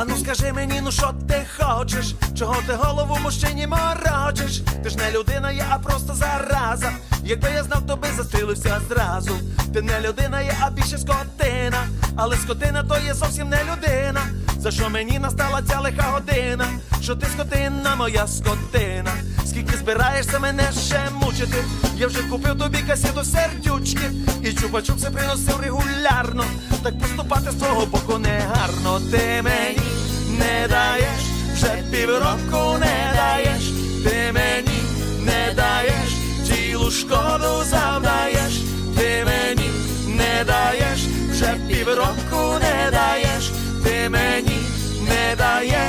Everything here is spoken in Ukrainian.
Ану скажи мені, ну що ти хочеш? Чого ти голову мужчині морочиш? Ти ж не людина, є, а просто зараза. Якби я знав, то би застрілився зразу. Ти не людина, є, а більше скотина. Але скотина то є зовсім не людина. За що мені настала ця лиха година? Що ти скотина, моя скотина? Скільки збираєшся мене ще мучити? Я вже купив тобі касету сердючки І чупа-чупси приносив регулярно Так поступати з твого боку не гарно Ти мені півроку не даєш Ти мені не даєш, тілу шкоду завдаєш Ти мені не даєш, вже півроку не даєш Ти мені не даєш